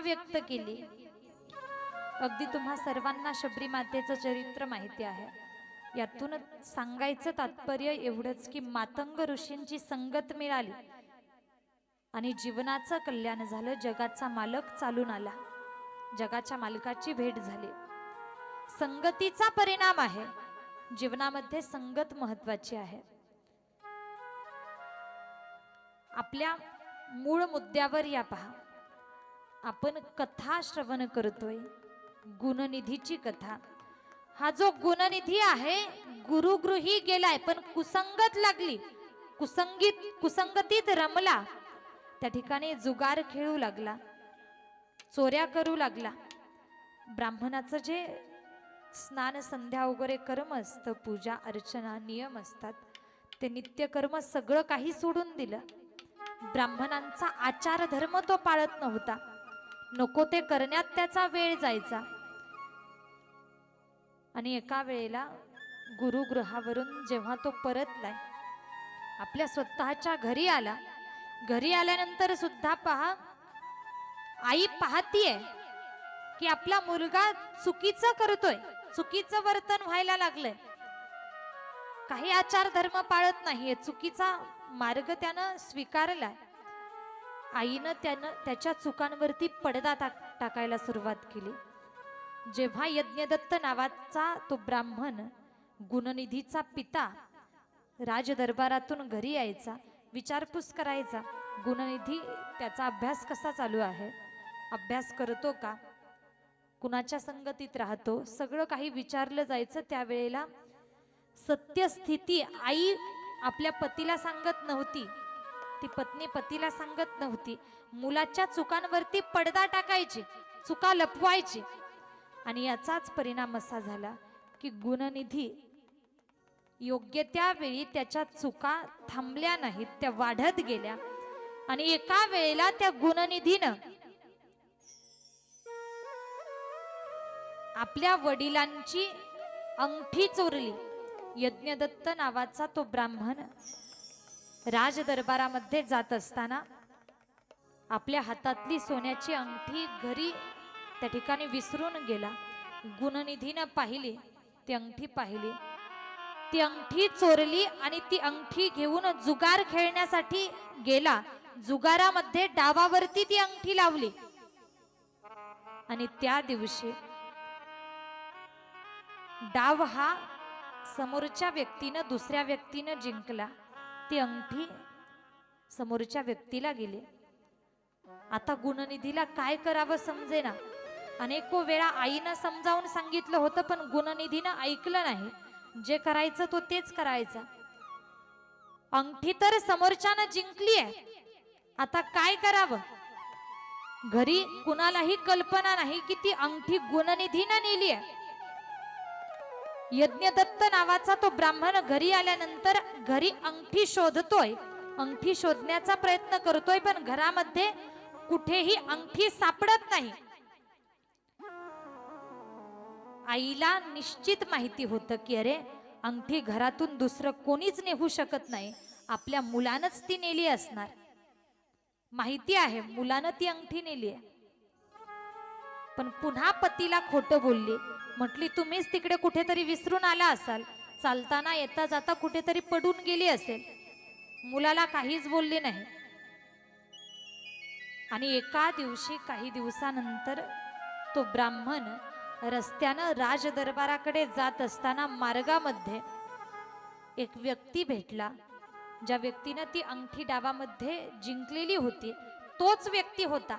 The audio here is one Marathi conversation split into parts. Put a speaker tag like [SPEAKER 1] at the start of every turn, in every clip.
[SPEAKER 1] व्यक्त केली. अगदी तुम्हा सर्वांना शबरी मातेचं चरित्र माहिती आहे. यातून सांगायचं तात्पर्य एवढंच की मातंग ऋषींची संगत मिळाली. आणि जीवनाचं कल्याण झालं जगाचा मालक चालून आला. जगाच्या मालकाची भेट झाली. संगतीचा परिणाम आहे. जीवनामध्ये संगत महत्वाची आहे. आपल्या मूळ मुद्द्यावर या पहा. आपण कथा श्रवण करतोय गुणनिधीची कथा. हा जो गुणनिधी आहे गुरुगृही गेलाय पण कुसंगत लागली. कुसंगीत कुसंगतीत रमला. त्या ठिकाणी जुगार खेळू लागला. चोऱ्या करू लागला. ब्राह्मणाचं जे स्नान संध्या वगैरे कर्म असतं पूजा अर्चना नियम असतात ते नित्यकर्म सगळं काही सोडून दिलं. ब्राह्मणांचा आचार धर्म तो पाळत नव्हता. नको ते करण्यात त्याचा वेळ जायचा. आणि एका वेळेला गुरुगृहावरून जेव्हा तो परतलाय आपल्या स्वतःच्या घरी आला. घरी आल्यानंतर सुद्धा पहा आई पाहतीये की आपला मुलगा चुकीचं करतोय चुकीचं वर्तन व्हायला लागलंय. काही आचार धर्म पाळत नाहीये चुकीचा मार्ग त्यानं स्वीकारलाय. आईनं त्यानं त्याच्या चुकांवरती पडदा टाक टाकायला सुरुवात केली. जेव्हा यज्ञदत्त नावाचा तो ब्राह्मण गुणनिधीचा पिता राजदरबारातून घरी यायचा विचारपूस करायचा गुणनिधी त्याचा अभ्यास कसा चालू आहे? अभ्यास करतो का? कुणाच्या संगतीत राहतो? सगळं काही विचारलं जायचं त्यावेळेला सत्यस्थिती आई आपल्या पतीला सांगत नव्हती. ती पत्नी पतीला सांगत नव्हती. मुलाच्या चुकांवरती पडदा टाकायची चुका लपवायची. आणि याचाच परिणाम असा झाला की गुणनिधी योग्य त्या वेळी त्याच्या चुका थांबल्या नाहीत त्या वाढत गेल्या. आणि एका वेळेला त्या गुणनिधीनं आपल्या वडिलांची अंगठी चोरली. यज्ञदत्त नावाचा तो ब्राह्मण राजदरबारामध्ये जात असताना आपल्या हातातली सोन्याची अंगठी घरी त्या ठिकाणी विसरून गेला. गुणनिधीनं पाहिली ती अंगठी पाहिली. ती अंगठी चोरली आणि ती अंगठी घेऊन जुगार खेळण्यासाठी गेला. जुगारामध्ये डावावरती ती अंगठी लावली. आणि त्या दिवशी डाव हा समोरच्या व्यक्तीनं दुसऱ्या व्यक्तीनं जिंकला. ती अंगठी समोरच्या व्यक्तीला गेली. आता गुणनिधीला काय करावं समजेना? अनेको वेळा आईनं समजावून सांगितलं होतं पण गुणनिधीनं ऐकलं नाही. जे करायचं तो तेच करायचा. अंगठी तर समोरच्यानं जिंकली आहे. आता काय करावं? घरी कुणालाही कल्पना नाही की ती अंगठी गुणनिधीनं नेली आहे. यज्ञदत्त नावाचा तो ब्राह्मण घरी आल्यानंतर घरी अंगठी शोधतोय. अंगठी शोधण्याचा प्रयत्न करतोय पण घरामध्ये कुठेही अंगठी सापडत नाही. आईला निश्चित माहिती होतं की अरे अंगठी घरातून दुसरं कोणीच नेहू शकत नाही. आपल्या मुलानच ती नेली असणार. माहिती आहे मुलानं ती अंगठी नेली आहे. पण पुन्हा पतीला खोटं बोलली. म्हटली तुम्हीच तिकडे कुठेतरी विसरून आला असाल. चालताना येता जाता कुठेतरी पडून गेली असेल. मुलाला काहीच बोलली नाही. आणि एका दिवशी काही दिवसानंतर तो ब्राह्मण रस्त्यानं राजदरबाराकडे जात असताना मार्गामध्ये एक व्यक्ती भेटला ज्या व्यक्तीनं ती अंगठी डावामध्ये जिंकलेली होती. तोच व्यक्ती होता.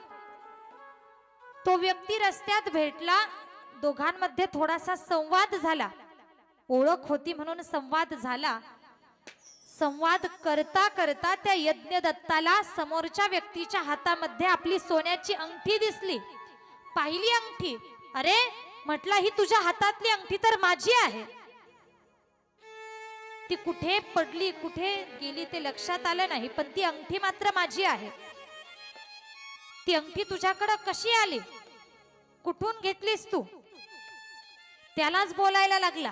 [SPEAKER 1] तो व्यक्ती रस्त्यात भेटला दोघांमध्ये थोडासा संवाद झाला. ओळख होती म्हणून संवाद झाला. संवाद करता करता त्या यज्ञ दत्ताला समोरच्या व्यक्तीच्या हातामध्ये आपली सोन्याची अंगठी दिसली. पाहिली अंगठी? अरे म्हटलं ही तुझ्या हातातली अंगठी तर माझी आहे. ती कुठे पडली कुठे गेली ते लक्षात आलं नाही पण ती अंगठी मात्र माझी आहे. ती अंगठी तुझ्याकडं कशी आली? कुठून घेतलीस तू? त्यालाच बोलायला लागला.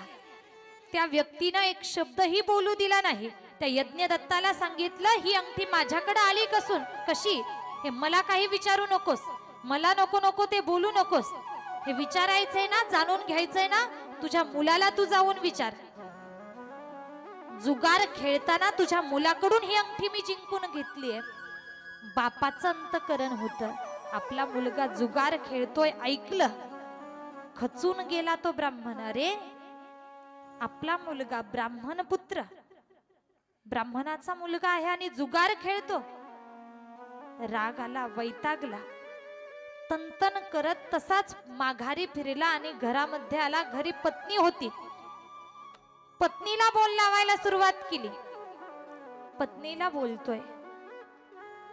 [SPEAKER 1] त्या व्यक्तीनं एक शब्दही बोलू दिला नाही. त्या यज्ञदत्ताला सांगितलं ही अंगठी माझ्याकडे आली कसून? कशी? हे मला काही विचारू नकोस. मला नको नको ते बोलू नकोस. हे विचारायचंय ना जाणून घ्यायचंय ना तुझ्या मुलाला तू जाऊन विचार. जुगार खेळताना तुझ्या मुलाकडून ही अंगठी मी जिंकून घेतलीये. बापाचं अंतकरण होत. आपला मुलगा जुगार खेळतोय ऐकलं. खचून गेला तो ब्राह्मण. अरे आपला मुलगा ब्राह्मण पुत्र. ब्राह्मणाचा मुलगा आहे आणि जुगार खेळतो. राग आला वैतागला. तंतन करत तसाच माघारी फिरला आणि घरामध्ये आला. घरी पत्नी होती. पत्नीला बोल लावायला सुरुवात केली. पत्नीला बोलतोय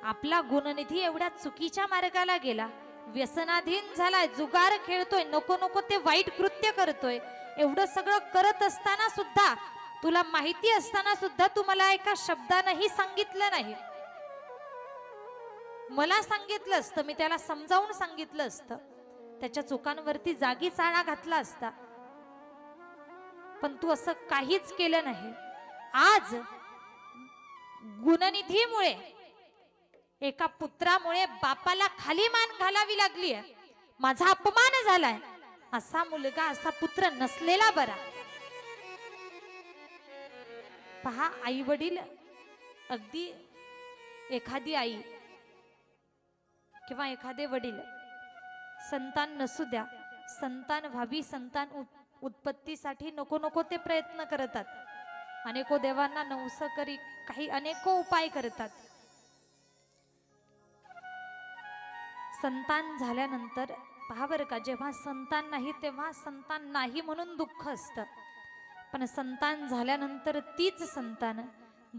[SPEAKER 1] आपला गुणनिधी एवढ्या चुकीच्या मार्गाला गेला. व्यसनाधीन झालाय जुगार खेळतोय नको नको ते वाईट कृत्य करतोय. एवढं सगळं करत असताना सुद्धा तुला माहिती असताना सुद्धा तू मला एका शब्दानंही सांगितलं नाही. मला सांगितलं असतं मी त्याला समजावून सांगितलं असतं. त्याच्या चुकांवरती जागी चाळा घातला असता. पण तू असं काहीच केलं नाही. आज गुणनिधीमुळे एका पुत्रामुळे बापाला खाली मान घालावी लागली माझा अपमान झालाय. असा मुलगा असा पुत्र नसलेला बरा. पहा आई वडील अगदी एखादी आई किंवा एखादे वडील संतान नसू द्या. संतान व्हावी संतान उत्पत्तीसाठी नको नको ते प्रयत्न करतात. अनेको देवांना नवस करी काही अनेको उपाय करतात. संतान झाल्यानंतर पहा बरं का जेव्हा संतान नाही तेव्हा संतान नाही म्हणून दुःख असतं. पण संतान झाल्यानंतर तीच संतान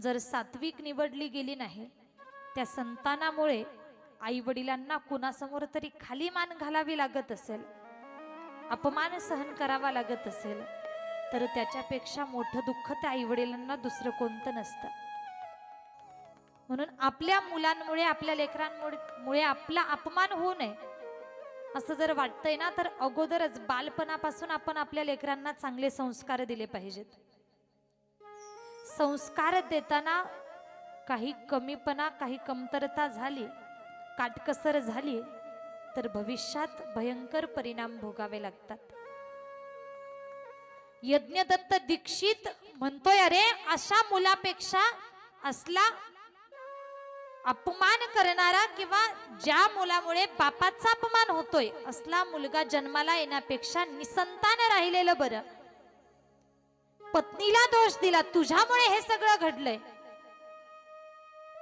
[SPEAKER 1] जर सात्विक निवडली गेली नाही त्या संतानामुळे आई वडिलांना कुणासमोर तरी खाली मान घालावी लागत असेल अपमान सहन करावा लागत असेल तर त्याच्यापेक्षा मोठं दुःख त्या आई वडिलांना दुसरं कोणतं नसतं. म्हणून आपल्या मुलांमुळे आपल्या लेकरांमुळे आपला अपमान होऊ नये. असं जर वाटतंय ना तर अगोदरच बालपणापासून आपण आपल्या लेकरांना चांगले संस्कार दिले पाहिजेत. संस्कार देताना काही कमीपणा काही कमतरता झाली काटकसर झाली तर भविष्यात भयंकर परिणाम भोगावे लागतात. यज्ञदत्त दीक्षित म्हणतोय अरे अशा मुलापेक्षा असला अपमान करणारा किंवा ज्या मुलामुळे बापाचा अपमान होतोय असला मुलगा जन्माला येण्यापेक्षा निसंतान राहिलेलं बरं. पत्नीला दोष दिला तुझ्यामुळे हे सगळं घडलंय.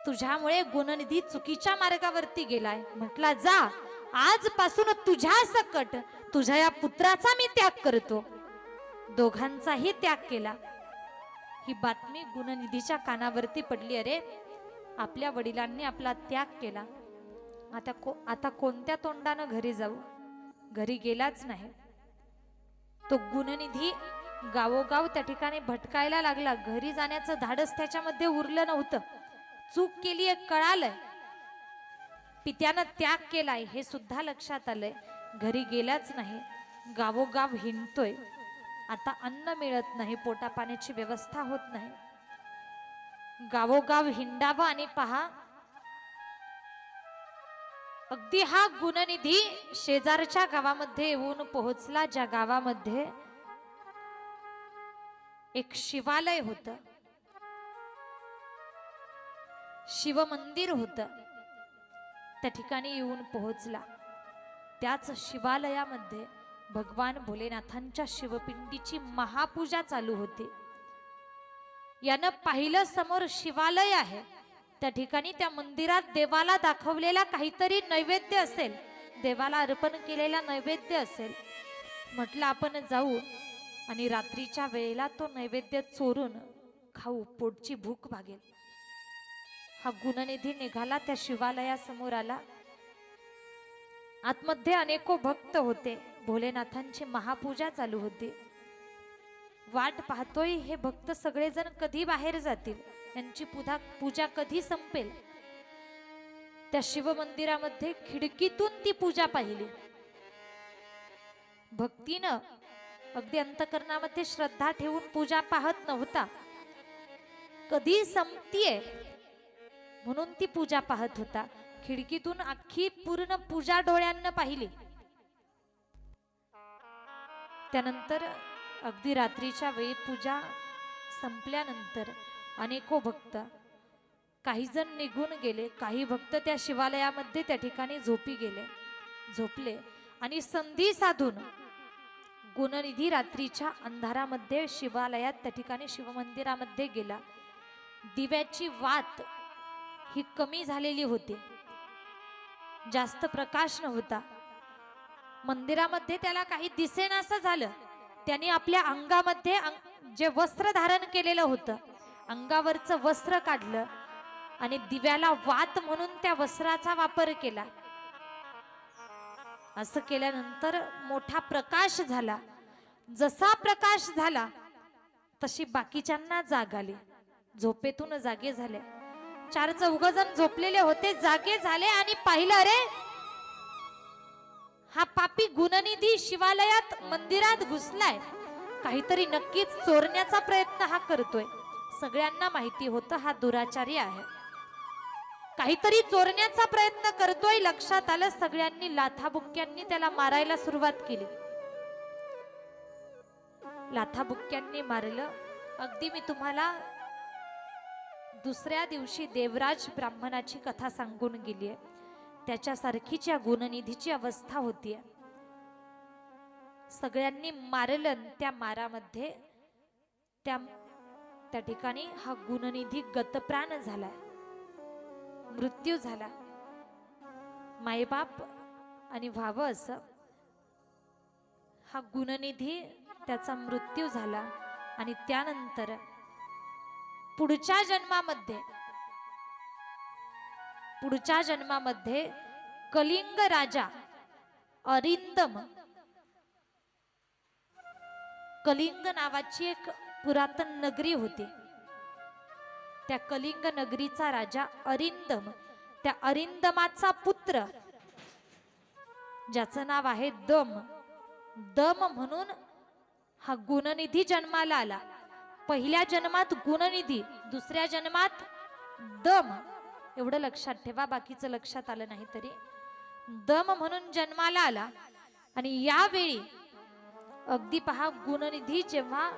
[SPEAKER 1] तुझ्यामुळे गुणनिधी चुकीच्या मार्गावरती गेलाय. म्हटला जा आजपासून तुझ्या सकट तुझ्या या पुत्राचा मी त्याग करतो. दोघांचाही त्याग केला. ही बातमी गुणनिधीच्या कानावरती पडली. अरे आपल्या वडिलांनी आपला त्याग केला. आता को आता कोणत्या तोंडानं घरी जाऊ? घरी गेलाच नाही. तो गुणनिधी गावोगाव त्या ठिकाणी भटकायला लागला. घरी जाण्याचं धाडस त्याच्यामध्ये उरलं नव्हतं. चूक केली कळालंय. पित्यानं त्याग केलाय हे सुद्धा लक्षात आलंय. घरी गेलाच नाही. गावोगाव हिंडतोय. आता अन्न मिळत नाही पोटापाण्याची व्यवस्था होत नाही. गावोगाव हिंडावा आणि पहा. अगदी हा गुणनिधी शेजारच्या गावामध्ये येऊन पोहोचला ज्या गावामध्ये एक शिवालय होत. शिवमंदिर होत. त्या ठिकाणी येऊन पोहोचला. त्याच शिवालयामध्ये भगवान भोलेनाथांच्या शिवपिंडीची महापूजा चालू होती. यानं पाहिलं समोर शिवालय आहे. त्या ठिकाणी त्या मंदिरात देवाला दाखवलेला काहीतरी नैवेद्य असेल. देवाला अर्पण केलेला नैवेद्य असेल. म्हटलं आपण जाऊ आणि रात्रीच्या वेळेला तो नैवेद्य चोरून खाऊ पोटची भूक भागेल. हा गुणनिधी निघाला त्या शिवालयासमोर आला. आतमध्ये अनेको भक्त होते. भोलेनाथांची महापूजा चालू होती. वाट पाहतोय हे भक्त सगळेजण कधी बाहेर जातील? यांची पूजा पूजा कधी संपेल? त्या शिवमंदिरामध्ये खिडकीतून ती पूजा पाहिली. भक्तीनं अगदी अंतकरणामध्ये श्रद्धा ठेवून पूजा पाहत नव्हता. कधी संपतीये म्हणून ती पूजा पाहत होता. खिडकीतून अख्खी पूर्ण पूजा डोळ्यांना पाहिली. त्यानंतर अगदी रात्रीच्या वेळी पूजा संपल्यानंतर अनेको भक्त काही जण निघून गेले काही भक्त त्या शिवालयामध्ये त्या ठिकाणी झोपी गेले झोपले आणि संधी साधून गुणनिधी रात्रीच्या अंधारामध्ये शिवालयात त्या ठिकाणी शिवमंदिरामध्ये गेला. दिव्याची वात ही कमी झालेली होती. जास्त प्रकाश नव्हता. मंदिरामध्ये त्याला काही दिसेनासं झालं. त्यांनी आपल्या अंगामध्ये अंग- जे वस्त्र धारण केलेलं होतं अंगावरचं वस्त्र काढलं आणि दिव्याला वात म्हणून त्या वस्त्राचा वापर केला. असं केल्यानंतर मोठा प्रकाश झाला. जसा प्रकाश झाला तशी बाकीच्यांना जाग आली. झोपेतून जागे झाले. चार चौघ जण झोपलेले होते जागे झाले आणि पाहिलं अरे हा पापी गुणनिधी शिवालयात मंदिरात घुसलाय. काहीतरी नक्कीच चोरण्याचा प्रयत्न हा करतोय. सगळ्यांना माहिती होतं हा दुराचारी आहे. काहीतरी चोरण्याचा प्रयत्न करतोय लक्षात आलं सगळ्यांनी लाथाबुक्क्यांनी त्याला मारायला सुरुवात केली. लाथाबुक्क्यांनी मारलं. अगदी मी तुम्हाला दुसऱ्या दिवशी देवराज ब्राह्मणाची कथा सांगून गेली आहे त्याच्यासारखीच्या गुणनिधीची अवस्था होतीये. सगळ्यांनी मारलं त्या मारामध्ये त्या त्या ठिकाणी हा गुणनिधी गतप्राण झाला मृत्यू झाला. मायबाप आणि व्हावं असं. हा गुणनिधी त्याचा मृत्यू झाला आणि त्यानंतर पुढच्या जन्मामध्ये पुढच्या जन्मामध्ये कलिंग राजा अरिंदम. कलिंग नावाची एक पुरातन नगरी होती. त्या कलिंग नगरीचा राजा अरिंदम त्या अरिंदमाचा पुत्र ज्याचं नाव आहे दम. दम म्हणून हा गुणनिधी जन्माला आला. पहिल्या जन्मात गुणनिधी दुसऱ्या जन्मात दम. एवढं लक्षात ठेवा बाकीचं लक्षात आलं नाही तरी. दम म्हणून जन्माला आला आणि यावेळी अगदी पहा गुणनिधी जेव्हा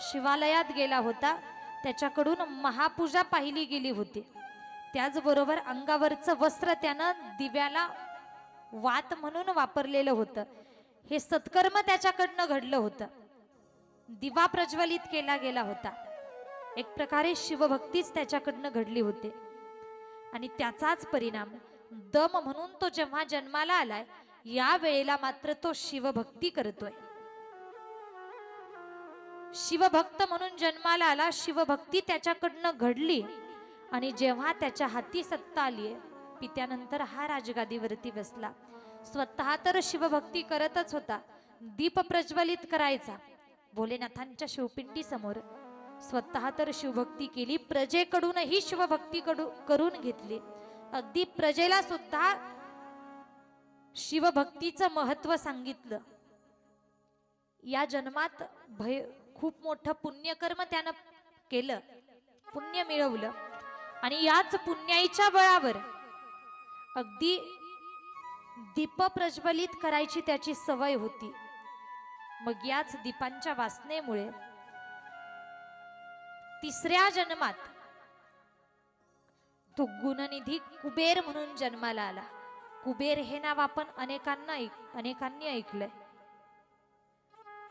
[SPEAKER 1] शिवालयात गेला होता त्याच्याकडून महापूजा पाहिली गेली होती. त्याचबरोबर अंगावरचं वस्त्र त्यानं दिव्याला वात म्हणून वापरलेलं होतं. हे सत्कर्म त्याच्याकडनं घडलं होतं. दिवा प्रज्वलित केला गेला होता. एक प्रकारे शिवभक्तीच त्याच्याकडनं घडली होती. आणि त्याचाच परिणाम दम म्हणून तो जेव्हा जन्माला आलाय या वेळेला मात्र तो शिवभक्ती करतोय. शिवभक्त म्हणून जन्माला आला शिवभक्ती त्याच्याकडनं घडली आणि जेव्हा त्याच्या हाती सत्ता आली पित्यानंतर हा राजगादीवरती बसला. स्वतः तर शिवभक्ती करतच होता दीप प्रज्वलित करायचा. भोलेनाथांच्या शिवपिंडी समोर स्वतः तर शिवभक्ती केली प्रजेकडूनही शिवभक्ती कडू करून घेतली. अगदी प्रजेला सुद्धा शिवभक्तीचं महत्त्व सांगितलं. या जन्मात भय खूप मोठं पुण्यकर्म त्यानं केलं पुण्य मिळवलं. आणि याच पुण्याईच्या बळावर अगदी दीप प्रज्वलित करायची त्याची सवय होती. मग याच दीपांच्या वासनेमुळे तिसऱ्या जन्मात. तो गुणनिधी कुबेर म्हणून जन्माला आला. कुबेर हे नाव आपण अनेकांना ऐक अनेकांनी ऐकलंय.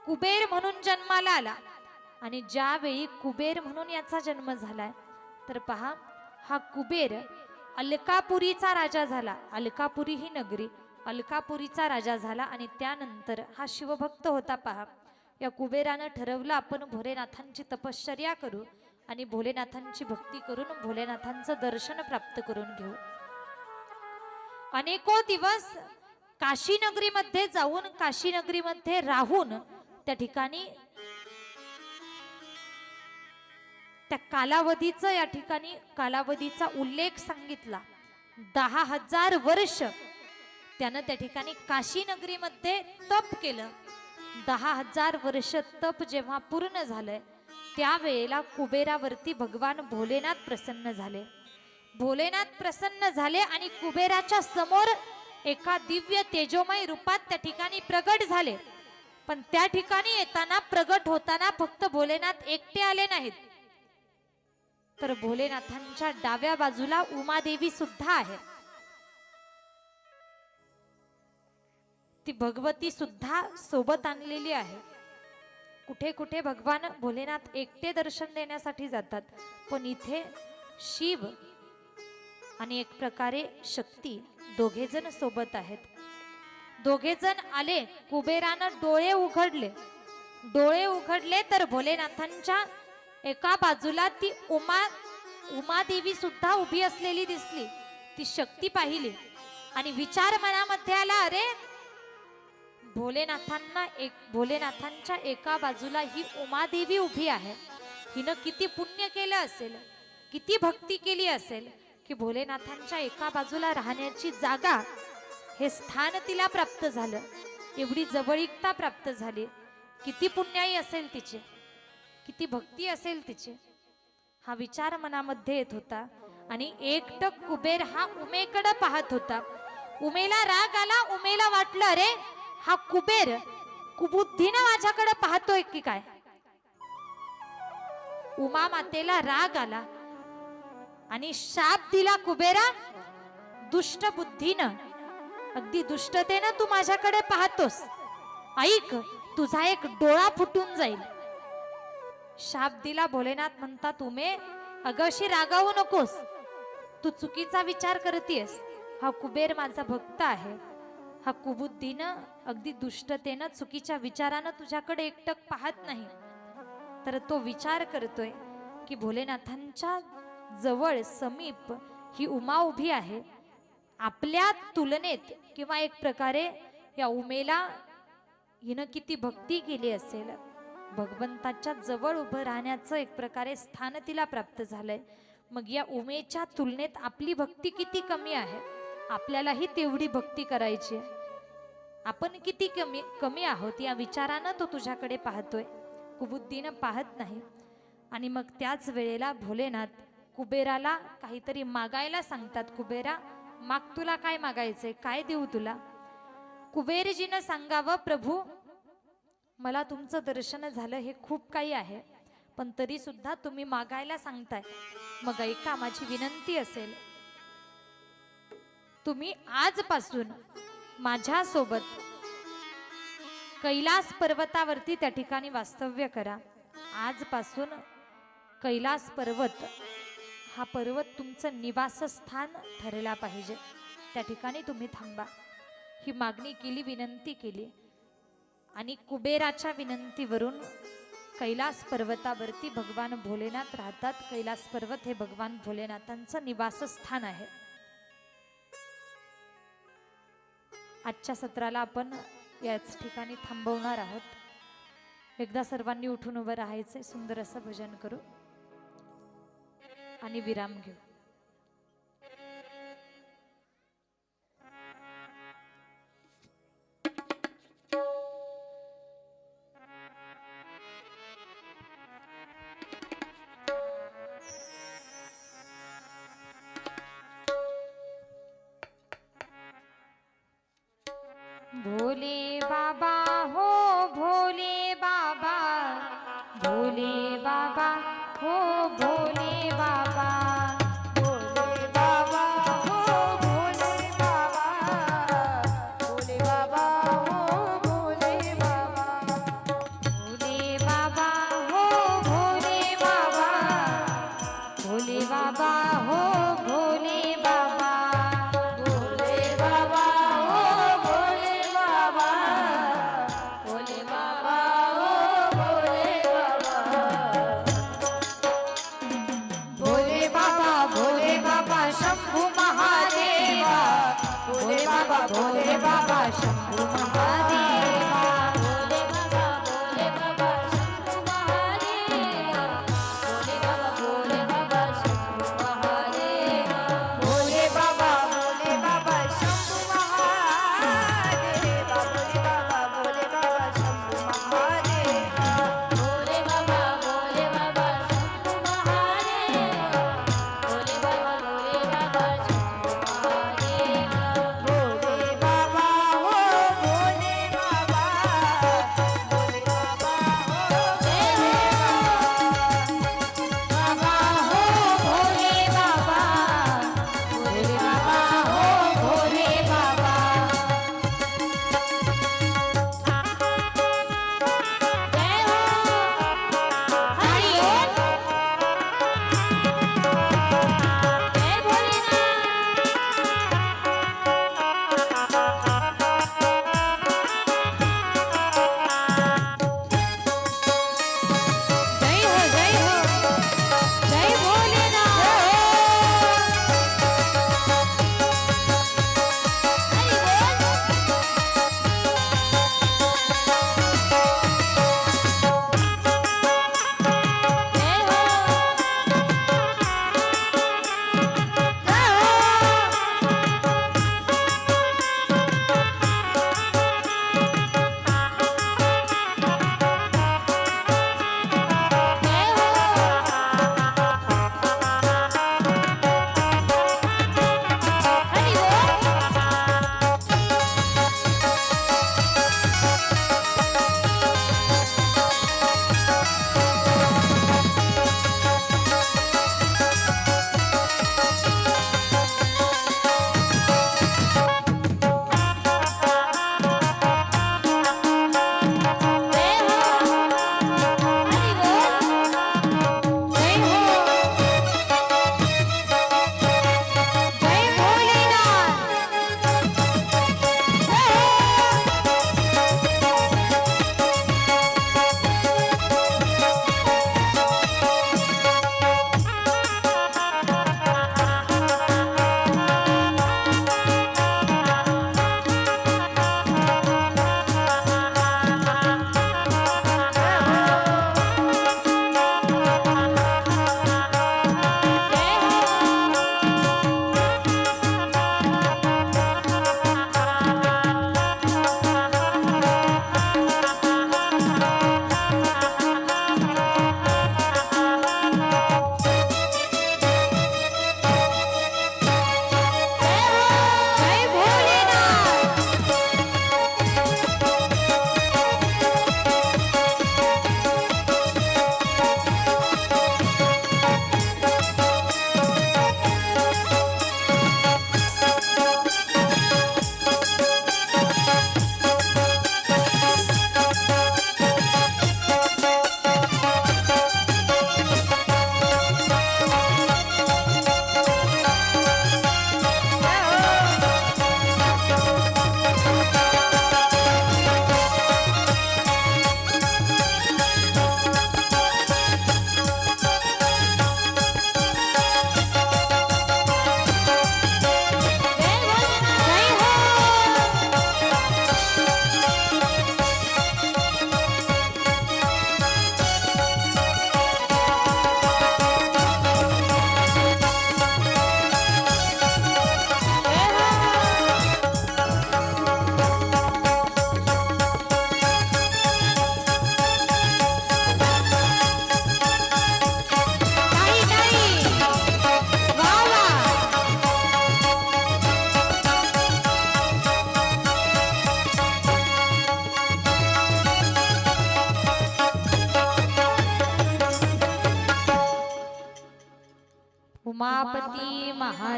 [SPEAKER 1] कुबेर म्हणून जन्माला आला. आणि ज्यावेळी कुबेर म्हणून याचा जन्म झालाय तर पहा हा कुबेर अलकापुरीचा राजा झाला. अलकापुरी ही नगरी अलकापुरीचा राजा झाला आणि त्यानंतर हा शिवभक्त होता पहा. या कुबेरानं ठरवलं आपण भोलेनाथांची तपश्चर्या करू आणि भोलेनाथांची भक्ती करून भोलेनाथांचं दर्शन प्राप्त करून घेऊ. अनेको दिवस काशीनगरीमध्ये जाऊन काशीनगरीमध्ये राहून त्या ठिकाणी त्या कालावधीचं या ठिकाणी कालावधीचा उल्लेख सांगितला. दहा हजार वर्ष त्यानं त्या ठिकाणी काशीनगरीमध्ये तप केलं. दहा हजार वर्ष तप जेव्हा पूर्ण झालंय त्यावेळेला कुबेरावरती भगवान भोलेनाथ प्रसन्न झाले. भोलेनाथ प्रसन्न झाले आणि कुबेराच्या समोर एका दिव्य तेजोमय रूपात त्या ठिकाणी प्रगट झाले. पण त्या ठिकाणी येताना प्रगट होताना फक्त भोलेनाथ एकटे आले नाहीत. तर भोलेनाथांच्या डाव्या बाजूला उमादेवी सुद्धा आहे ती भगवती सुद्धा सोबत आणलेली आहे. कुठे कुठे भगवान भोलेनाथ एकटे दर्शन देण्यासाठी जातात पण इथे शिव आणि एक प्रकारे शक्ती दोघेजण सोबत आहेत. दोघेजण आले कुबेरानं डोळे उघडले. डोळे उघडले तर भोलेनाथांच्या एका बाजूला ती उमा उमादेवी सुद्धा उभी असलेली दिसली. ती शक्ती पाहिली आणि विचार मनामध्ये आला अरे भोलेनाथांना एक भोलेनाथांच्या एका बाजूला ही उमादेवी उभी आहे. हिनं किती पुण्य केलं असेल किती भक्ती केली असेल की भोलेनाथांच्या एका बाजूला राहण्याची जागा हे स्थान तिला प्राप्त झालं. एवढी जवळीकता प्राप्त झाली. किती पुण्याई असेल तिचे किती भक्ती असेल तिचे. हा विचार मनामध्ये येत होता आणि एकटक कुबेर हा उमेकडे पाहत होता. उमेला राग आला उमेला वाटलं अरे हा कुबेर कुबुद्धीनं माझ्याकडे पाहतोय की काय? उमा मातेला राग आला आणि शाप दिला कुबेरा दुष्ट बुद्धीनं. अगदी दुष्टतेनं तू माझ्याकडे पाहतोस. ऐक तुझा एक डोळा फुटून जाईल. शाप दिला भोलेनाथ म्हणतात उमे अगशी रागावू नकोस. तू चुकीचा विचार करतेस हा कुबेर माझा भक्त आहे. हा कुबुद्धीनं अगदी दुष्टतेनं चुकीच्या विचारानं तुझ्याकडे एकटक पाहत नाही. तर तो विचार करतोय की भोलेनाथांच्या जवळ समीप ही उमा उभी आहे. आपल्या तुलनेत किंवा एक प्रकारे या उमेला हिनं किती भक्ती केली असेल. भगवंताच्या जवळ उभं राहण्याचं एक प्रकारे स्थान तिला प्राप्त झालंय. मग या उमेच्या तुलनेत आपली भक्ती किती कमी आहे? आपल्यालाही तेवढी भक्ती करायची आहे. आपण किती कमी कमी आहोत या विचारानं तो तुझ्याकडे पाहतोय. कुबुद्धीनं पाहत नाही. आणि मग त्याच वेळेला भोलेनाथ कुबेराला काहीतरी मागायला सांगतात. कुबेरा माग तुला काय मागायचंय? काय देऊ तुला? कुबेरजीनं सांगावं प्रभू मला तुमचं दर्शन झालं हे खूप काही आहे. पण तरी सुद्धा तुम्ही मागायला सांगताय. मग ऐका माझी विनंती असेल तुम्ही आजपासून माझ्यासोबत कैलास पर्वतावरती त्या ठिकाणी वास्तव्य करा. आजपासून कैलास पर्वत हा पर्वत तुमचं निवासस्थान ठरला पाहिजे. त्या ठिकाणी तुम्ही थांबा. ही मागणी केली विनंती केली. आणि कुबेराच्या विनंतीवरून कैलास पर्वतावरती भगवान भोलेनाथ राहतात. कैलास पर्वत हे भगवान भोलेनाथांचं निवासस्थान आहे. आजच्या सत्राला आपण याच ठिकाणी थांबवणार आहोत. एकदा सर्वांनी उठून उभं राहायचं सुंदर असं भजन करू आणि विराम घेऊ.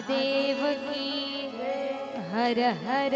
[SPEAKER 1] महादेव की हर हर हर